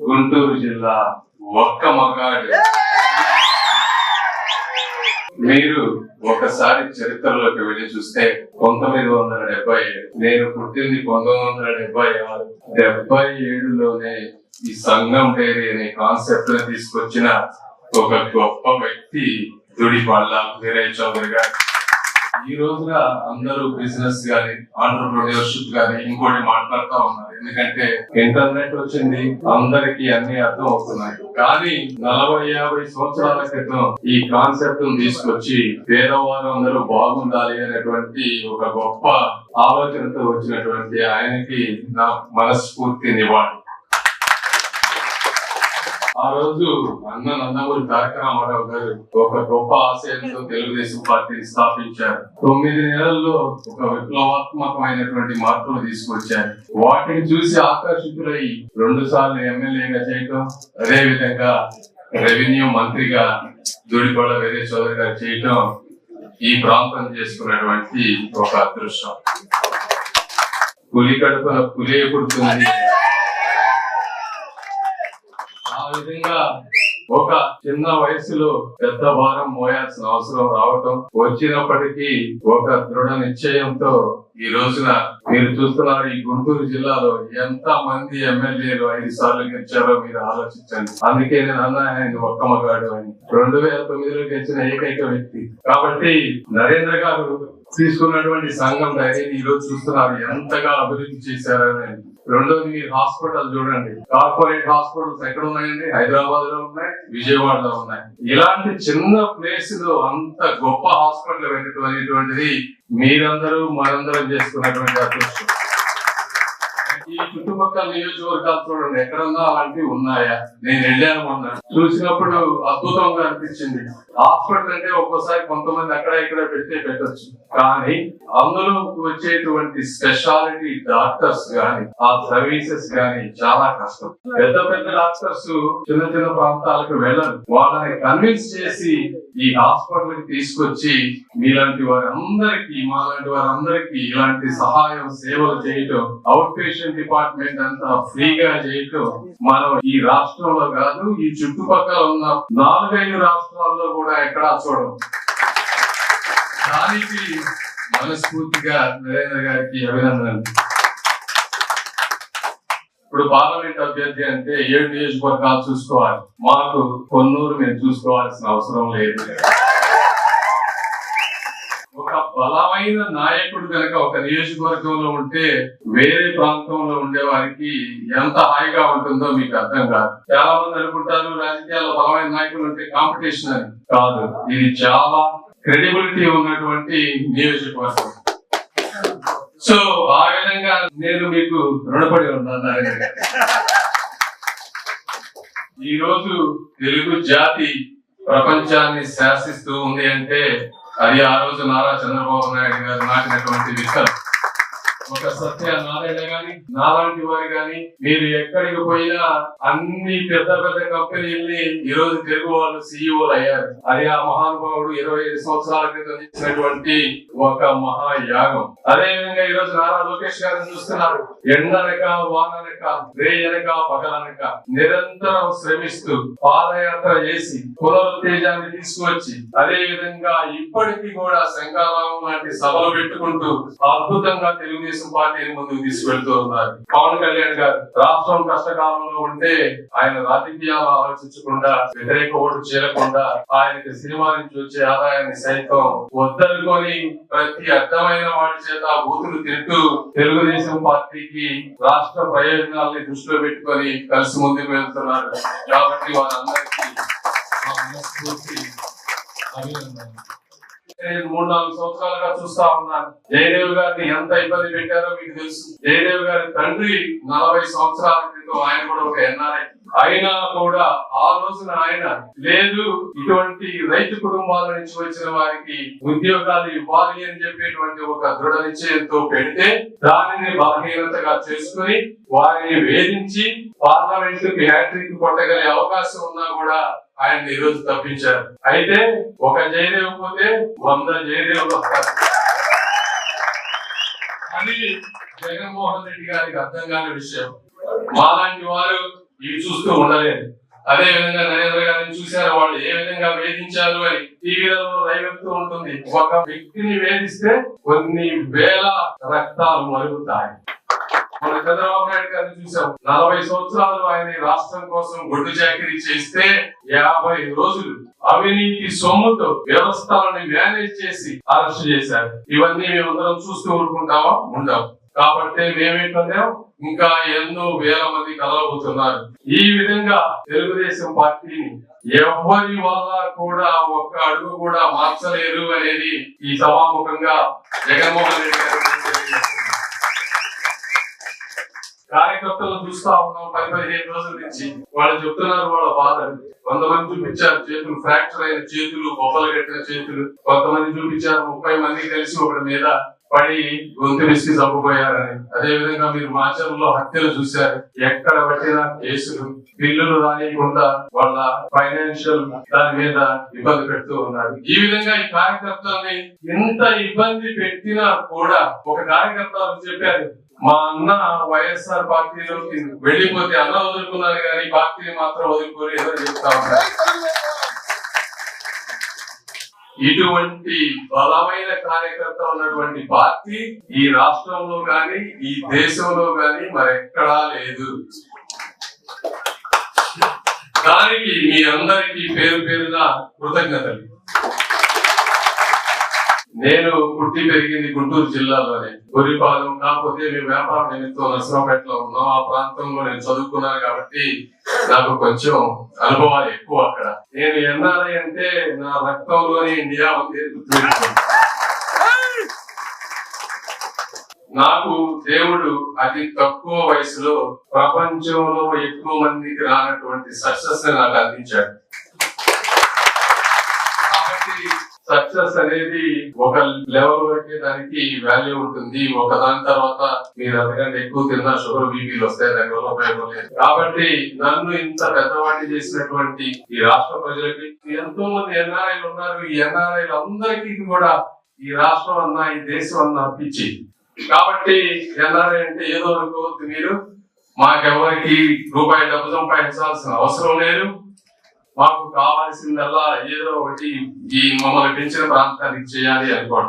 గుంటూరు జిల్లా ఒక్క మగాడు. మీరు ఒకసారి చరిత్రలోకి వెళ్ళి చూస్తే పంతొమ్మిది వందల డెబ్బై ఏడు నేను పుట్టింది పంతొమ్మిది వందల డెబ్బై ఆరు. డెబ్బై ఏడులోనే ఈ సంఘం డైరీ అనే కాన్సెప్ట్ తీసుకొచ్చిన ఒక గొప్ప వ్యక్తి దుడిపళ్ళ వీరయ్య చౌదరి గారు. ఈ రోజున అందరూ బిజినెస్ గాని ఆంటర్ప్రినర్షిప్ గాని ఇంకోటి మాట్లాడుతూ ఉన్నారు. ఎందుకంటే ఇంటర్నెట్ వచ్చింది అందరికి అన్ని అర్థం అవుతున్నాయి. కానీ నలభై యాభై సంవత్సరాల క్రితం ఈ కాన్సెప్ట్ తీసుకొచ్చి పేదవారు అందరూ బాగుండాలి అనేటువంటి ఒక గొప్ప ఆలోచనతో వచ్చినటువంటి ఆయనకి నా మనస్ఫూర్తి నివాళి. ఆ రోజు అన్న నందమూరి తారక రామారావు గారు ఒక గొప్ప ఆశయంతో తెలుగుదేశం పార్టీని స్థాపించారు. తొమ్మిది నెలల్లో ఒక విప్లవాత్మకమైనటువంటి మార్పులు తీసుకొచ్చారు. వాటిని చూసి ఆకర్షితులై రెండు సార్లు ఎమ్మెల్యేగా చేయటం అదే విధంగా రెవెన్యూ మంత్రిగా దుడిగొడ వేరే చౌదరి గారు చేయటం ఈ ప్రాంతం చేసుకున్నటువంటి ఒక అదృష్టం. పులి కడుపున పులి పుడుతుంది. విధంగా ఒక చిన్న వయసులో పెద్ద భారం మోయాల్సిన అవసరం రావటం వచ్చినప్పటికీ ఒక దృఢ నిశ్చయంతో ఈ రోజున మీరు చూస్తున్నారు ఈ గుంటూరు జిల్లాలో ఎంత మంది ఎమ్మెల్యేలు ఐదు సార్లు గెలిచారో మీరు ఆలోచించండి. అందుకే నేను అన్నా ఆయన ఒక్క మగాడు అని. రెండు వేల తొమ్మిదిలో గెలిచిన ఏకైక వ్యక్తి. కాబట్టి నరేంద్ర గారు తీసుకున్నటువంటి సంఘం డైరీని ఈ రోజు చూస్తున్నారు. ఎంతగా అభివృద్ధి చేశారని రెండోది మీరు హాస్పిటల్ చూడండి. కార్పొరేట్ హాస్పిటల్స్ ఎక్కడ ఉన్నాయండి హైదరాబాద్లో ఉన్నాయి విజయవాడలో ఉన్నాయి. ఇలాంటి చిన్న ప్లేస్లో అంత గొప్ప హాస్పిటల్ పెట్టడం అనేటువంటిది మీరందరూ మనందరం చేసుకున్నటువంటి అదృష్టం. ఈ చుట్టుపక్కల నియోజకవర్గాలు చూడండి ఎక్కడన్నా అలాంటివి ఉన్నాయా? నేను వెళ్ళాను మొన్న. చూసినప్పుడు అద్భుతంగా అనిపించింది. హాస్పిటల్ అంటే ఒక్కోసారి కొంతమంది అక్కడ ఇక్కడ పెడితే పెట్టచ్చు. కానీ అందులో వచ్చేటువంటి స్పెషాలిటీ డాక్టర్స్ గాని ఆ సర్వీసెస్ గాని చాలా కష్టం. పెద్ద పెద్ద డాక్టర్స్ చిన్న చిన్న ప్రాంతాలకు వెళ్ళరు. వాళ్ళని కన్విన్స్ చేసి ఈ హాస్పిటల్కి తీసుకొచ్చి మీలాంటి వారందరికీ మాలాంటి వారందరికీ ఇలాంటి సహాయం సేవలు చేయటం అవుట్ పేషెంట్ డిపార్ట్మెంట్ అంతా ఫ్రీగా చేయటం మనం ఈ రాష్ట్రంలో కాదు ఈ చుట్టుపక్కల ఉన్న నాలుగైదు రాష్ట్రాల్లో కూడా ఎక్కడా చూడం దానికి మనస్ఫూర్తిగా నరేంద్ర గారికి అభినందనలు. ఇప్పుడు పార్లమెంట్ అభ్యర్థి అంటే ఏడు నియోజకవర్గాలు చూసుకోవాలి. మాకు కొన్నూరు మేము చూసుకోవాల్సిన అవసరం లేదు. ఒక బలమైన నాయకుడు కనుక ఒక నియోజకవర్గంలో ఉంటే వేరే ప్రాంతంలో ఉండే వారికి ఎంత హాయిగా ఉంటుందో మీకు అర్థం కాదు. చాలా మంది అనుకుంటారు రాజకీయాల్లో బలమైన నాయకులు ఉంటే కాంపిటీషన్ అని. కాదు ఇది చాలా క్రెడిబిలిటీ ఉన్నటువంటి నియోజకవర్గం. సో ఆ విధంగా నేను మీకు రుణపడి ఉన్నాను ఈ రోజు తెలుగు జాతి ప్రపంచాన్ని శాసిస్తూ ఉంది అంటే అది ఆ రోజు నారా చంద్రబాబు నాయుడు గారు నాటినటువంటి విషయం ఒక సత్య నారాయణ గాని నాలాంటి వారు గాని మీరు ఎక్కడికి పోయినా అన్ని పెద్ద పెద్ద కంపెనీల్ని ఈ రోజు తెలుగు వాళ్ళు సీఈఓలు అయ్యారు. అది ఆ మహానుభావుడు ఇరవై ఐదు సంవత్సరాల క్రితం చేసినటువంటి ఒక మహాయాగం. అదే విధంగా ఈ రోజు నారా లోకేష్ గారిని చూస్తున్నారు. ఎండనక వాననక రేయనక పగలనక నిరంతరం శ్రమిస్తూ పాదయాత్ర చేసి పునరుత్తేజాన్ని తీసుకువచ్చి అదే విధంగా ఇప్పటికీ కూడా శంకారావం లాంటి సభలు పెట్టుకుంటూ అద్భుతంగా తెలుగుదేశం పార్టీని ముందుకు తీసుకెళ్తూ ఉన్నారు పవన్ కళ్యాణ్ గారు రాష్ట్రం కష్టకాలంలో ఉంటే ఆయన రాజకీయాలు ఆలోచించకుండా వ్యతిరేక ఓటు చేరకుండా ఆయనకి సినిమా నుంచి వచ్చే ఆదాయాన్ని సైతం వద్దనుకొని ప్రతి అర్థమైన వాటి చేత బూతులు తింటూ తెలుగుదేశం పార్టీకి రాష్ట్ర ప్రయోజనాల్ని దృష్టిలో పెట్టుకొని కలిసి ముందుకు వెళ్తున్నారు కాబట్టి వారందరికీ అభినందనలు. మూడు నాలుగు సంవత్సరాలుగా చూస్తా ఉన్నాను జయదేవ్ గారిని ఎంత ఇబ్బంది పెట్టారో మీకు తెలుసు. జయదేవ్ గారి తండ్రి నలభై సంవత్సరాల క్రితం ఆయన కూడా ఒక ఎన్ఆర్ఐ. అయినా కూడా ఆ రోజున ఆయన లేదు ఇటువంటి రైతు కుటుంబాల నుంచి వచ్చిన వారికి ఉద్యోగాలు ఇవ్వాలి అని చెప్పేటువంటి ఒక దృఢ నిశ్చయంతో పెడితే దానిని బలహీనతగా చేసుకుని వారిని వేధించి పార్లమెంట్కి హ్యాట్రిక్ కొట్టగలిగే అవకాశం ఉన్నా కూడా ఆయన ఈ రోజు తప్పించారు. అయితే ఒక జయదేవ్ పోతే వంద జయదేవులు వస్తారు అని జగన్మోహన్ రెడ్డి గారికి అర్థం కాని విషయం. మాలాంటి వారు ఇవి చూస్తూ ఉండలేదు అదే విధంగా నరేంద్ర గారిని చూశారు వాళ్ళు ఏ విధంగా వేధించారు అని టీవీలలో లైవ్ ఉంటుంది. ఒక వ్యక్తిని వేధిస్తే కొన్ని వేల రక్తాలు మరుగుతాయి. మన చంద్రబాబు నాయుడు గారిని చూసాం. నలభై సంవత్సరాలు ఆయన రాష్ట్రం కోసం గొడ్డు చాకరీ చేస్తే యాభై రోజులు అవినీతి సొమ్ముతో వ్యవస్థలను మేనేజ్ చేసి అరెస్ట్ చేశారు. ఇవన్నీ మేమందరం చూస్తూ ఊరుకుంటామా ఉండవు కాబట్టి మేమేంటున్నాం ఇంకా ఎన్నో వేల మంది కలవబోతున్నారు ఈ విధంగా తెలుగుదేశం పార్టీని ఎవరి వల్ల కూడా ఒక్క అడుగు కూడా మార్చలేరు అనేది ఈ సభాముఖంగా జగన్మోహన్ రెడ్డి గారు కార్యకర్తలను చూస్తా ఉన్నాం పది పదిహేను రోజుల నుంచి. వాళ్ళు చెప్తున్నారు వాళ్ళ బాధలు కొంతమంది చూపించారు చేతులు ఫ్రాక్చర్ అయిన చేతులు బొబ్బలు కట్టిన చేతులు. కొంతమంది చూపించారు ముప్పై మంది కలిసి ఒకటి మీద పడి గొంతు విసిగి చంపుపోయారని అదే విధంగా మీరు మాచర్లో హత్యలు చూశారు. ఎక్కడ పట్టిన కేసులు బిల్లులు రానియకుండా వాళ్ళ ఫైనాన్షియల్ దాని మీద ఇబ్బంది పెడుతూ ఉన్నారు. ఈ విధంగా ఈ కార్యకర్తల్ని ఎంత ఇబ్బంది పెట్టినా కూడా ఒక కార్యకర్త చెప్పారు మా అన్న వైఎస్ఆర్ పార్టీలోకి వెళ్ళిపోతే అన్న వదులుకున్నారు కానీ పార్టీని మాత్రం వదులుకోలేదు అని చెప్తా ఉన్నారు? ఇటువంటి బలమైన కార్యకర్త ఉన్నటువంటి పార్టీ ఈ రాష్ట్రంలో కానీ ఈ దేశంలో కాని మరెక్కడా లేదు. దానికి మీ అందరికీ పేరు పేరున కృతజ్ఞతలు. నేను పుట్టి పెరిగింది గుంటూరు జిల్లాలోనే. గురిపాలెం కాకపోతే మేము వ్యాపార నిమిత్తం నర్సరావుపేటలో ఉన్నాం. ఆ ప్రాంతంలో నేను చదువుకున్నాను కాబట్టి నాకు కొంచెం అనుభవాలు ఎక్కువ అక్కడ. నేను ఎన్ఆర్ఐ అంటే నా రక్తంలోని ఇండియా ఉంది నాకు దేవుడు అతి తక్కువ వయసులో ప్రపంచంలో ఎక్కువ మందికి రానటువంటి సక్సెస్ నాకు అందించాడు కాబట్టి సక్సెస్ అనేది ఒక లెవెల్ వరకే దానికి వాల్యూ ఉంటుంది. ఒక దాని తర్వాత మీరు అంతకంటే ఎక్కువ తిన్నా షుగర్ బీపీలు వస్తాయి దానివల్ల ఉపయోగం లేదు. కాబట్టి నన్ను ఇంత పెద్దవాడిని చేసినటువంటి ఈ రాష్ట్ర ప్రజలకి ఎంతో మంది ఎన్ఆర్ఐలు ఉన్నారు. ఈ ఎన్ఆర్ఐలు అందరికీ కూడా ఈ రాష్ట్రం అన్న ఈ దేశం అన్న పిచ్చి కాబట్టి ఎన్ఆర్ఐ అంటే ఏదో అనుకోవద్దు మీరు. మాకెవరికి రూపాయి డబ్బు సంపాదించాల్సిన అవసరం లేదు. మాకు కావాల్సిందల్లా ఏదో ఒకటి ఈ మమ్మల్ని పెంచిన ప్రాంతానికి చేయాలి అనుకోవడం